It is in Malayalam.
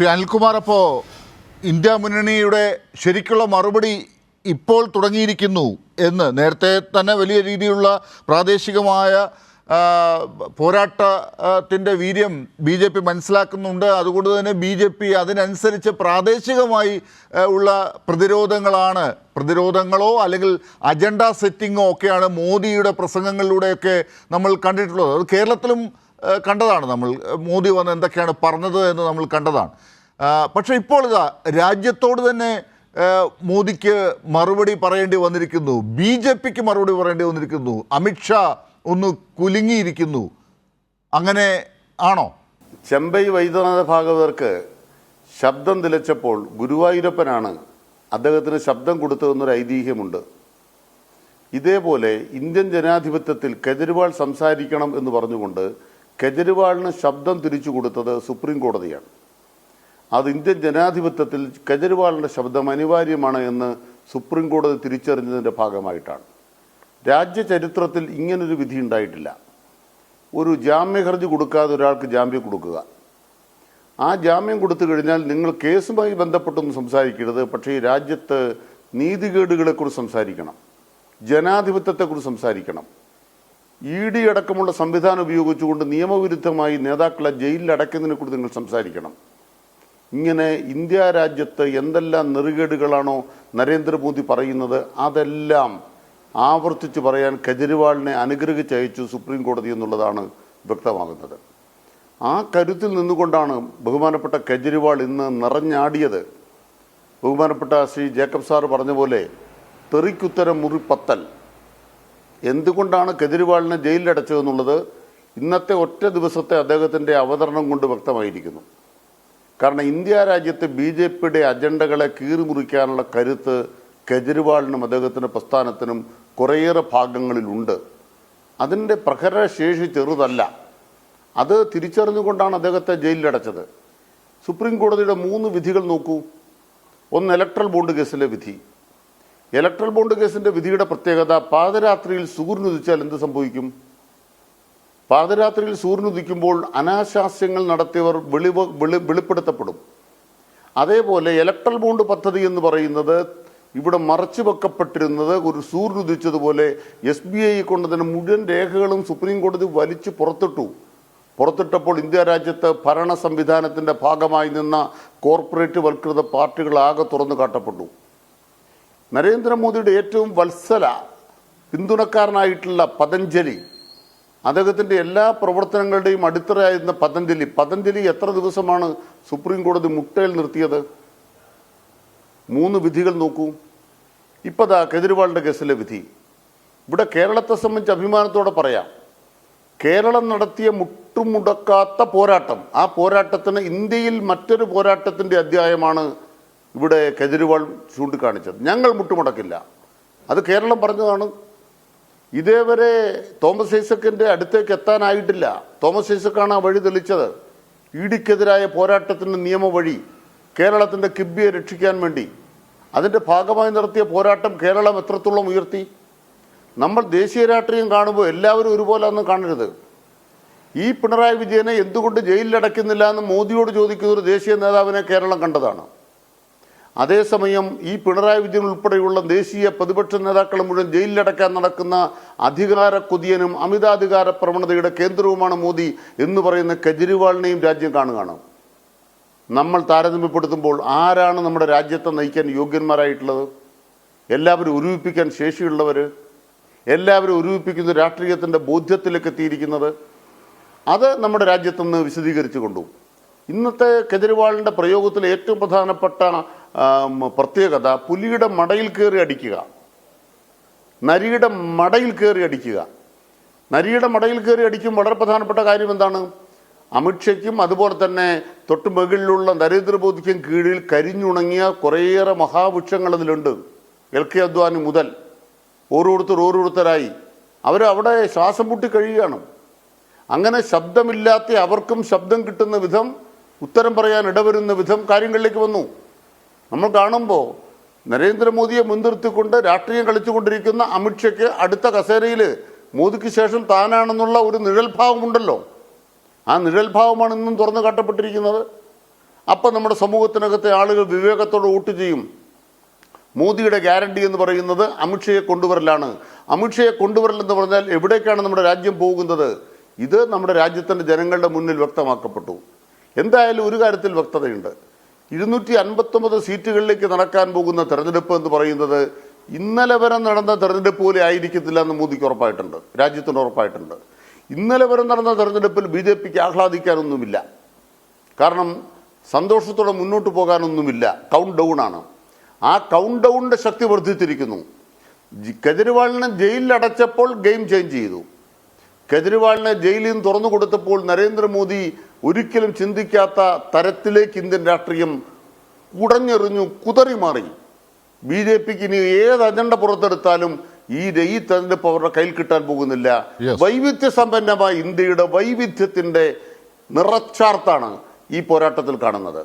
ശ്രീ അനിൽകുമാർ അപ്പോൾ ഇന്ത്യ മുന്നണിയുടെ ശരിക്കുള്ള മറുപടി ഇപ്പോൾ തുടങ്ങിയിരിക്കുന്നു എന്ന് നേരത്തെ തന്നെ വലിയ രീതിയിലുള്ള പ്രാദേശികമായ പോരാട്ടത്തിന്റെ വീര്യം ബി ജെ പി മനസ്സിലാക്കുന്നുണ്ട്. അതുകൊണ്ട് തന്നെ ബി ജെ പി അതിനനുസരിച്ച് പ്രാദേശികമായി ഉള്ള പ്രതിരോധങ്ങളാണ്. പ്രതിരോധങ്ങളോ അല്ലെങ്കിൽ അജണ്ട സെറ്റിങ്ങോ ഒക്കെയാണ് മോദിയുടെ പ്രസംഗങ്ങളിലൂടെയൊക്കെ നമ്മൾ കണ്ടിട്ടുള്ളത്. അത് കേരളത്തിലും കണ്ടതാണ് നമ്മൾ. മോദി വന്ന് എന്തൊക്കെയാണ് പറഞ്ഞത് എന്ന് നമ്മൾ കണ്ടതാണ്. പക്ഷേ ഇപ്പോൾ ഇതാ രാജ്യത്തോട് തന്നെ മോദിക്ക് മറുപടി പറയേണ്ടി വന്നിരിക്കുന്നു. ബി ജെ പിക്ക് മറുപടി പറയേണ്ടി വന്നിരിക്കുന്നു. അമിത്ഷാ ഒന്ന് കുലുങ്ങിയിരിക്കുന്നു. അങ്ങനെ ആണോ? ചെമ്പൈ വൈദ്യനാഥ ഭാഗവതർക്ക് ശബ്ദം തിലച്ചപ്പോൾ ഗുരുവായൂരപ്പനാണ് അദ്ദേഹത്തിന് ശബ്ദം കൊടുത്തതെന്നൊരു ഐതിഹ്യമുണ്ട്. ഇതേപോലെ ഇന്ത്യൻ ജനാധിപത്യത്തിൽ കെജ്രിവാൾ സംസാരിക്കണം എന്ന് പറഞ്ഞുകൊണ്ട് കെജ്രിവാളിന് ശബ്ദം തിരിച്ചു കൊടുത്തത് സുപ്രീം കോടതിയാണ്. അത് ഇന്ത്യൻ ജനാധിപത്യത്തിൽ കെജ്രിവാളിന്റെ ശബ്ദം അനിവാര്യമാണ് എന്ന് സുപ്രീം കോടതി തിരിച്ചറിഞ്ഞതിന്റെ ഭാഗമായിട്ടാണ്. രാജ്യചരിത്രത്തിൽ ഇങ്ങനൊരു വിധി ഉണ്ടായിട്ടില്ല. ഒരു ജാമ്യ ഹർജി കൊടുക്കാതെ ഒരാൾക്ക് ജാമ്യം കൊടുക്കുക. ആ ജാമ്യം കൊടുത്തു കഴിഞ്ഞാൽ നിങ്ങൾ കേസുമായി ബന്ധപ്പെട്ടൊന്നും സംസാരിക്കരുത്. പക്ഷേ രാജ്യത്ത് നീതികേടുകളെക്കുറിച്ച് സംസാരിക്കണം. ജനാധിപത്യത്തെക്കുറിച്ച് സംസാരിക്കണം. ഇ ഡി അടക്കമുള്ള സംവിധാനം ഉപയോഗിച്ചുകൊണ്ട് നിയമവിരുദ്ധമായി നേതാക്കളെ ജയിലിൽ അടയ്ക്കുന്നതിനെക്കുറിച്ച് നിങ്ങൾ സംസാരിക്കണം. ഇങ്ങനെ ഇന്ത്യ രാജ്യത്ത് എന്തെല്ലാം നെറുകേടുകളാണോ നരേന്ദ്രമോദി പറയുന്നത് അതെല്ലാം ആവർത്തിച്ച് പറയാൻ കെജ്രിവാളിനെ അനുഗ്രഹിച്ചയച്ചു സുപ്രീം കോടതി എന്നുള്ളതാണ് വ്യക്തമാകുന്നത്. ആ കരുത്തിൽ നിന്നുകൊണ്ടാണ് ബഹുമാനപ്പെട്ട കെജ്രിവാൾ ഇന്ന് നിറഞ്ഞാടിയത്. ബഹുമാനപ്പെട്ട ശ്രീ ജേക്കബ് സാർ പറഞ്ഞ പോലെ തെറിക്കുത്തരം മുറിപ്പത്തൽ എന്തുകൊണ്ടാണ് കെജ്രിവാളിനെ ജയിലിലടച്ചതെന്നുള്ളത് ഇന്നത്തെ ഒറ്റ ദിവസത്തെ അദ്ദേഹത്തിന്റെ അവതരണം കൊണ്ട് വ്യക്തമായിരിക്കുന്നു. കാരണം ഇന്ത്യ രാജ്യത്ത് ബി ജെ പിയുടെ അജണ്ടകളെ കീറിമുറിക്കാനുള്ള കരുത്ത് കെജ്രിവാളിനും അദ്ദേഹത്തിന്റെ പ്രസ്ഥാനത്തിനും കുറേയേറെ ഭാഗങ്ങളിലുണ്ട്. അതിന്റെ പ്രഹരശേഷി ചെറുതല്ല. അത് തിരിച്ചറിഞ്ഞുകൊണ്ടാണ് അദ്ദേഹത്തെ ജയിലിലടച്ചത്. സുപ്രീം കോടതിയുടെ മൂന്ന് വിധികൾ നോക്കൂ. ഒന്ന് ഇലക്ട്രൽ ബോണ്ട് കേസിലെ വിധി. ഇലക്ട്രൽ ബോണ്ട് കേസിന്റെ വിധിയുടെ പ്രത്യേകത പാതരാത്രിയിൽ സൂര്യനുദിച്ചാൽ എന്ത് സംഭവിക്കും? പാതരാത്രിയിൽ സൂര്യനുദിക്കുമ്പോൾ അനാശാസ്യങ്ങൾ നടത്തിയവർ വെളിവ് വെളി വെളിപ്പെടുത്തപ്പെടും. അതേപോലെ ഇലക്ട്രൽ ബോണ്ട് പദ്ധതി എന്ന് പറയുന്നത് ഇവിടെ മറച്ചു വെക്കപ്പെട്ടിരുന്നത് ഒരു സൂര്യനുദിച്ചതുപോലെ എസ് ബി ഐ കൊണ്ട് തന്നെ മുഴുവൻ രേഖകളും സുപ്രീം കോടതി വലിച്ചു പുറത്തിട്ടു. പുറത്തിട്ടപ്പോൾ ഇന്ത്യ രാജ്യത്ത് ഭരണ സംവിധാനത്തിന്റെ ഭാഗമായി നിന്ന കോർപ്പറേറ്റ് വൽകൃത പാർട്ടികൾ ആകെ തുറന്നു കാട്ടപ്പെട്ടു. നരേന്ദ്രമോദിയുടെ ഏറ്റവും വത്സല പിന്തുണക്കാരനായിട്ടുള്ള പതഞ്ജലി അദ്ദേഹത്തിന്റെ എല്ലാ പ്രവർത്തനങ്ങളുടെയും അടിത്തറയായിരുന്ന പതഞ്ജലി. പതഞ്ജലി എത്ര ദിവസമാണ് സുപ്രീം കോടതി മുട്ടയിൽ നിർത്തിയത്? മൂന്ന് വിധികൾ നോക്കൂ. ഇപ്പതാ കെജ്രിവാളിന്റെ കേസിലെ വിധി. ഇവിടെ കേരളത്തെ സംബന്ധിച്ച് അഭിമാനത്തോടെ പറയാം. കേരളം നടത്തിയ മുട്ടുമുടക്കാത്ത പോരാട്ടം ആ പോരാട്ടത്തിന് ഇന്ത്യയിൽ മറ്റൊരു പോരാട്ടത്തിന്റെ അധ്യായമാണ് ഇവിടെ കെജ്രിവാൾ ചൂണ്ടിക്കാണിച്ചത്. ഞങ്ങൾ മുട്ടുമുടക്കില്ല. അത് കേരളം പറഞ്ഞതാണ്. ഇതേവരെ തോമസ് ഐസക്കിന്റെ അടുത്തേക്ക് എത്താനായിട്ടില്ല. തോമസ് ഐസക്കാണ് ആ വഴി തെളിച്ചത്. ഇഡിക്കെതിരായ പോരാട്ടത്തിന്റെ നിയമവഴി കേരളത്തിന്റെ കിബിയെ രക്ഷിക്കാൻ വേണ്ടി. അതിന്റെ ഭാഗമായി നടത്തിയ പോരാട്ടം കേരളം എത്രത്തോളം ഉയർത്തി? നമ്മൾ ദേശീയ രാഷ്ട്രീയം കാണുമ്പോൾ എല്ലാവരും ഒരുപോലെ ഒന്നും കാണരുത്. ഈ പിണറായി വിജയനെ എന്തുകൊണ്ട് ജയിലിലടയ്ക്കുന്നില്ല എന്ന് മോദിയോട് ചോദിക്കുന്ന ഒരു ദേശീയ നേതാവിനെ കേരളം കണ്ടതാണ്. അതേസമയം ഈ പിണറായി വിജയൻ ഉൾപ്പെടെയുള്ള ദേശീയ പ്രതിപക്ഷ നേതാക്കളെ മുഴുവൻ ജയിലിലടക്കാൻ നടക്കുന്ന അധികാര കൊതിയനും അമിതാധികാര പ്രവണതയുടെ കേന്ദ്രവുമാണ് മോദി എന്ന് പറയുന്ന കെജ്രിവാളിനെയും രാജ്യം കാണുകയാണ്. നമ്മൾ താരതമ്യപ്പെടുത്തുമ്പോൾ ആരാണ് നമ്മുടെ രാജ്യത്തെ നയിക്കാൻ യോഗ്യന്മാരായിട്ടുള്ളത്? എല്ലാവരും ഉരുവിപ്പിക്കാൻ ശേഷിയുള്ളവർ എല്ലാവരും ഉരുവിപ്പിക്കുന്ന രാഷ്ട്രീയത്തിന്റെ ബോധ്യത്തിലേക്ക് എത്തിയിരിക്കുന്നത്? അത് നമ്മുടെ രാജ്യത്തുനിന്ന് വിശദീകരിച്ചു കൊണ്ടു. ഇന്നത്തെ കെജ്രിവാളിന്റെ പ്രയോഗത്തിൽ ഏറ്റവും പ്രധാനപ്പെട്ട പ്രത്യേകത പുലിയുടെ മടയിൽ കയറി അടിക്കുക. നരിയുടെ മടയിൽ കയറി അടിക്കുക. നരിയുടെ മടയിൽ കയറി അടിക്കും വളരെ പ്രധാനപ്പെട്ട കാര്യം എന്താണ്? അമിത്ഷയ്ക്കും അതുപോലെ തന്നെ തൊട്ട് മുകളിലുള്ള നരേന്ദ്രമോദിക്കും കീഴിൽ കരിഞ്ഞുണങ്ങിയ കുറേയേറെ മഹാവൃക്ഷങ്ങൾ അതിലുണ്ട്. എൽ കെ അദ്വാനി മുതൽ ഓരോരുത്തർ ഓരോരുത്തരായി. അവർ അവിടെ ശ്വാസം മുട്ടി കഴിയുകയാണ്. അങ്ങനെ ശബ്ദമില്ലാത്ത അവർക്കും ശബ്ദം കിട്ടുന്ന വിധം ഉത്തരം പറയാൻ ഇടവരുന്ന വിധം കാര്യങ്ങളിലേക്ക് വന്നു. നമ്മൾ കാണുമ്പോൾ നരേന്ദ്രമോദിയെ മുൻനിർത്തിക്കൊണ്ട് രാഷ്ട്രീയം കളിച്ചുകൊണ്ടിരിക്കുന്ന അമിത്ഷയ്ക്ക് അടുത്ത കസേരയിൽ മോദിക്ക് ശേഷം താനാണെന്നുള്ള ഒരു നിഴൽഭാവമുണ്ടല്ലോ. ആ നിഴൽഭാവമാണ് ഇന്നും തുറന്നു കാട്ടപ്പെട്ടിരിക്കുന്നത്. അപ്പം നമ്മുടെ സമൂഹത്തിനകത്തെ ആളുകൾ വിവേകത്തോടെ വോട്ട് ചെയ്യും. മോദിയുടെ ഗ്യാരണ്ടി എന്ന് പറയുന്നത് അമിത്ഷയെ കൊണ്ടുവരലാണ്. അമിത്ഷയെ കൊണ്ടുവരലെന്ന് പറഞ്ഞാൽ എവിടേക്കാണ് നമ്മുടെ രാജ്യം പോകുന്നത്? ഇത് നമ്മുടെ രാജ്യത്തിന്റെ ജനങ്ങളുടെ മുന്നിൽ വ്യക്തമാക്കപ്പെട്ടു. എന്തായാലും ഒരു കാര്യത്തിൽ വ്യക്തതയുണ്ട്. ഇരുന്നൂറ്റി അൻപത്തൊമ്പത് സീറ്റുകളിലേക്ക് നടക്കാൻ പോകുന്ന തെരഞ്ഞെടുപ്പ് എന്ന് പറയുന്നത് ഇന്നലെ വരെ നടന്ന തെരഞ്ഞെടുപ്പ് പോലെ ആയിരിക്കത്തില്ല എന്ന് മോദിക്ക് ഉറപ്പായിട്ടുണ്ട്. രാജ്യത്തിന് ഉറപ്പായിട്ടുണ്ട്. ഇന്നലെ വരെ നടന്ന തെരഞ്ഞെടുപ്പിൽ ബി ജെ പിക്ക് ആഹ്ലാദിക്കാനൊന്നുമില്ല. കാരണം സന്തോഷത്തോടെ മുന്നോട്ട് പോകാനൊന്നുമില്ല. കൗണ്ട് ഡൗൺ ആണ്. ആ കൗണ്ട് ഡൗണിന്റെ ശക്തി വർദ്ധിച്ചിരിക്കുന്നു. കെജ്രിവാളിനെ ജയിലിൽ അടച്ചപ്പോൾ ഗെയിം ചേഞ്ച് ചെയ്തു. കെജ്രിവാളിനെ ജയിലിൽ നിന്ന് തുറന്നു കൊടുത്തപ്പോൾ നരേന്ദ്രമോദി ഒരിക്കലും ചിന്തിക്കാത്ത തരത്തിലേക്ക് ഇന്ത്യൻ രാഷ്ട്രീയം കുടഞ്ഞെറിഞ്ഞു കുതറി മാറി. ബി ജെ പിക്ക് ഇനി ഏത് അജണ്ട പുറത്തെടുത്താലും ഈ ഈ തെരഞ്ഞെടുപ്പ് അവരുടെ കയ്യിൽ കിട്ടാൻ പോകുന്നില്ല. വൈവിധ്യ സമ്പന്നമായ ഇന്ത്യയുടെ വൈവിധ്യത്തിന്റെ നിറച്ചാർത്താണ് ഈ പോരാട്ടത്തിൽ കാണുന്നത്.